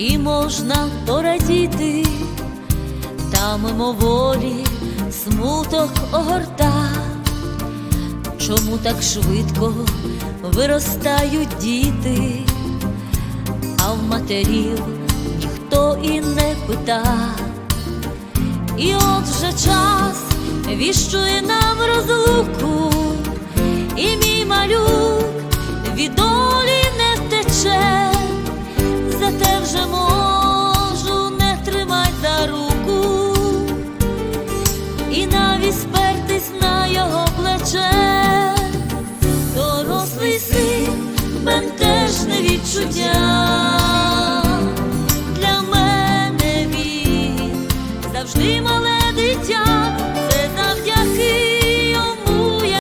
і можна порадіти, та мимоволі смуток огорта, чому так швидко виростають діти, а в матерів ніхто і не пита, і от вже час віщує нам розлуку. вже можу не тримай за руку і навіть спертись на його плече, дорослий син бентежне відчуття. Для мене він завжди.